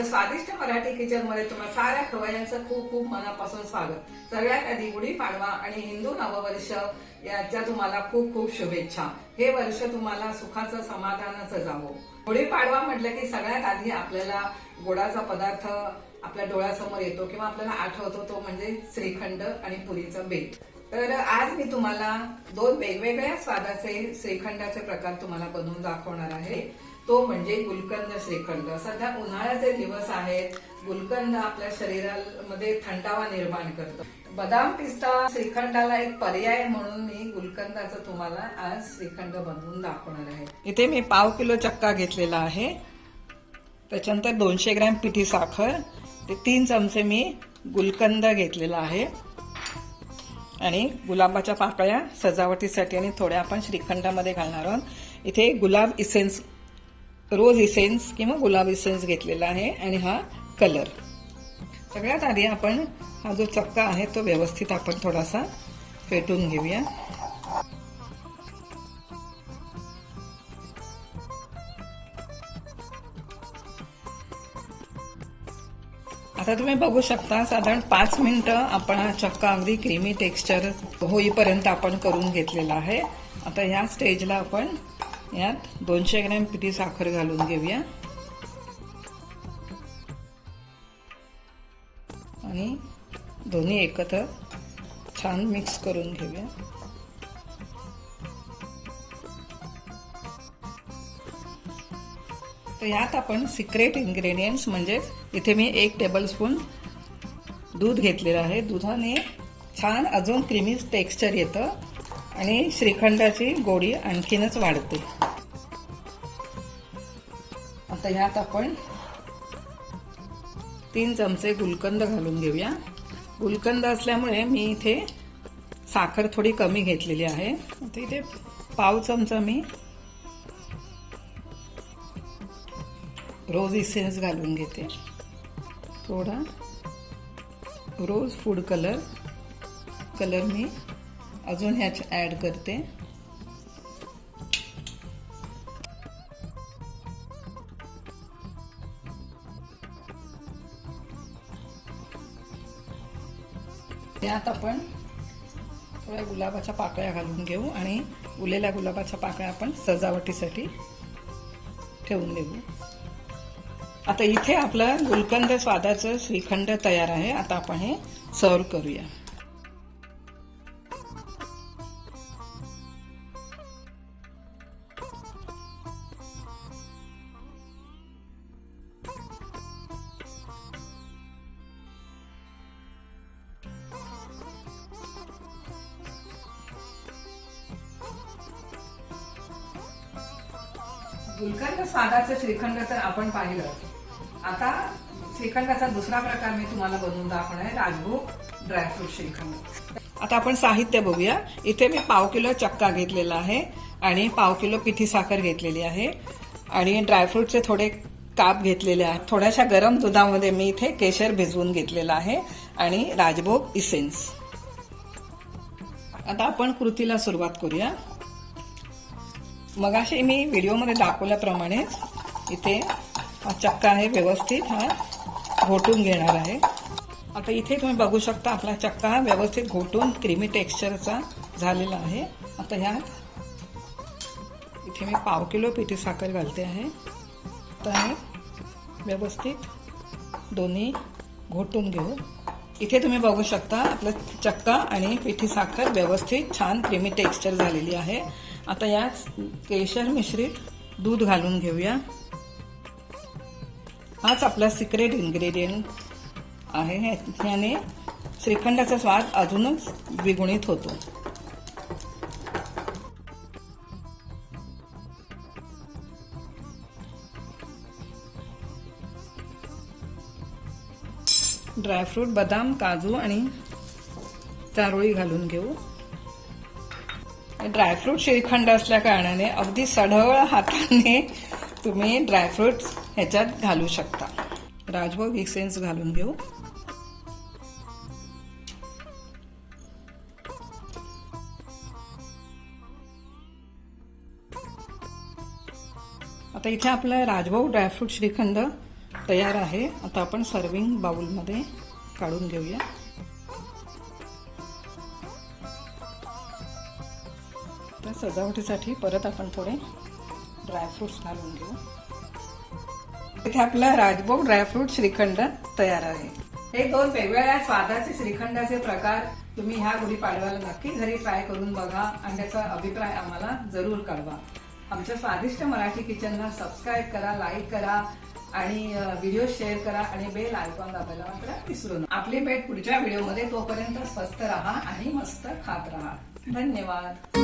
आमच्या स्वादिष्ट मराठी किचनमध्ये तुम्हाला साऱ्या खवयांचं खूप खूप मनापासून स्वागत. सगळ्यात आधी गुढीपाडवा आणि हिंदू नववर्ष याच्या तुम्हाला खूप खूप शुभेच्छा. हे वर्ष तुम्हाला सुखाचं समाधानाचं जावो. गुढीपाडवा म्हटलं की सगळ्यात आधी आपल्याला गोडाचा पदार्थ आपल्या डोळ्यासमोर येतो किंवा आपल्याला आठवतो तो म्हणजे श्रीखंड आणि पुरीचं बेट तर आज मी तुम्हाला दोन वेगवेगळ्या स्वादाचे श्रीखंडाचे प्रकार तुम्हाला बनवून दाखवणार आहे. तो म्हणजे गुलकंद श्रीखंड. सध्या उन्हाळ्याचे दिवस आहेत. गुलकंद आपल्या शरीरामध्ये थंडावा निर्माण करतो. बदाम पिस्ता श्रीखंडाला एक पर्याय म्हणून मी गुलकंदाचं तुम्हाला आज श्रीखंड बनवून दाखवणार आहे. इथे मी पाव किलो चक्का घेतलेला आहे. त्याच्यानंतर दोनशे ग्रॅम पिठी साखर. ते तीन चमचे मी गुलकंद घेतलेला आहे. आणि गुलाबाच्या पाकळ्या सजावटीसाठी आणि थोड्या आपण श्रीखंडामध्ये घालणार आहोत. इथे गुलाब इसेन्स रोज इसेन्स किंवा गुलाब इसेन्स घेतलेला आहे आणि हा कलर सगळ्यात आधी आपण हा जो चक्का आहे तो व्यवस्थित आपण थोडासा फेटून घेऊया. आता तुम्ही बघू शकता साधारण पाच मिनिटं आपण हा चक्का अगदी क्रीमी टेक्स्चर होईपर्यंत आपण करून घेतलेला आहे. आता ह्या स्टेजला आपण यात दोनशे ग्रॅम पिठी साखर घालून घेऊया. आणि दोन्ही एकत्र छान मिक्स करून घेऊया. तर यात आपण सिक्रेट इन्ग्रेडियंट्स म्हणजेच इथे मी एक टेबलस्पून दूध घेतलेलं आहे. दुधाने छान अजून क्रीमी टेक्स्चर येतं. आणि श्रीखंडाची गोडी आणखीनच वाढते. आता ह्यात आपण तीन चमचे गुलकंद घालून घेऊया. गुलकंद असल्यामुळे मी इथे साखर थोडी कमी घेतलेली आहे. आता इथे पाव चमचा मी रोज इसेन्स घालून घेते. थोडा रोज फूड कलर कलर मी अजून ह्याच ॲड करते. त्यात आपण थोड्या गुलाबाच्या पाकळ्या घालून घेऊ आणि उलेल्या गुलाबाच्या पाकळ्या आपण सजावटीसाठी ठेवून देऊ. आता इथे आपलं गुलकंद स्वादाचं श्रीखंड तयार आहे. आता आपण हे सर्व करूया. गुलकंद स्वादाचं श्रीखंड तर आपण पाहिलं. आता श्रीखंडाचा दुसरा प्रकार मी तुम्हाला बनवून दाखवणार आहे राजभोग ड्रायफ्रूट श्रीखंड. आता आपण साहित्य बघूया. इथे मी पाव किलो चक्का घेतलेला आहे आणि पाव किलो पिठी साखर घेतलेली आहे. आणि ड्रायफ्रूटचे थोडे काप घेतलेले आहेत. थोड्याशा गरम दुधामध्ये मी इथे केशर भिजवून घेतलेला आहे आणि राजभोग इसेन्स आता आपण कृतीला सुरुवात करूया. मगाशी मी व्हिडिओमध्ये दाखवल्याप्रमाणेच इथे हा चक्का आहे व्यवस्थित हा घोटून घेणार आहे. आता इथे तुम्ही बघू शकता आपला चक्का हा व्यवस्थित घोटून क्रीमी टेक्स्चरचा झालेला आहे. आता ह्यात इथे मी पाव किलो पिठी साखर घालते आहे. तर हे व्यवस्थित दोन्ही घोटून घेऊ. इथे तुम्ही बघू शकता आपलं चक्का आणि पिठी साखर व्यवस्थित छान क्रीमी टेक्स्चर झालेली आहे. आता याच केशर मिश्रित दूध घालून घेऊया. हाच आपला सिक्रेट इन्ग्रेडियंट आहे. ह्याने श्रीखंडाचा स्वाद अजूनच द्विगुणित होतो. ड्रायफ्रूट बदाम काजू आणि चारोळी घालून घेऊ. ड्रायफ्रूट श्रीखंड असल्या कारणाने अगदी सढळ हाताने तुम्ही ड्रायफ्रूट ह्याच्यात घालू शकता. राजभोग इसेन्स घालून घेऊ. आता इथे आपलं राजभोग ड्रायफ्रूट श्रीखंड तयार आहे. आता आपण सर्विंग बाउलमध्ये काढून घेऊया. सजावटीसाठी परत आपण थोडे ड्रायफ्रुट्स घालून घेऊ. इथे आपला राजभोग ड्रायफ्रूट श्रीखंड तयार आहे. हे दोन वेगवेगळ्या स्वादाचे श्रीखंडाचे प्रकार तुम्ही ह्या गुढीपाडव्याला नक्की घरी ट्राय करून बघा आणि त्याचा अभिप्राय आम्हाला जरूर कळवा. आमच्या स्वादिष्ट मराठी किचनला सबस्क्राईब करा लाईक करा आणि व्हिडिओ शेअर करा आणि बेल आयकॉन दाबायला मात्र विसरू नका. आपली भेट पुढच्या व्हिडिओमध्ये तोपर्यंत स्वस्त राहा आणि मस्त खात राहा. धन्यवाद.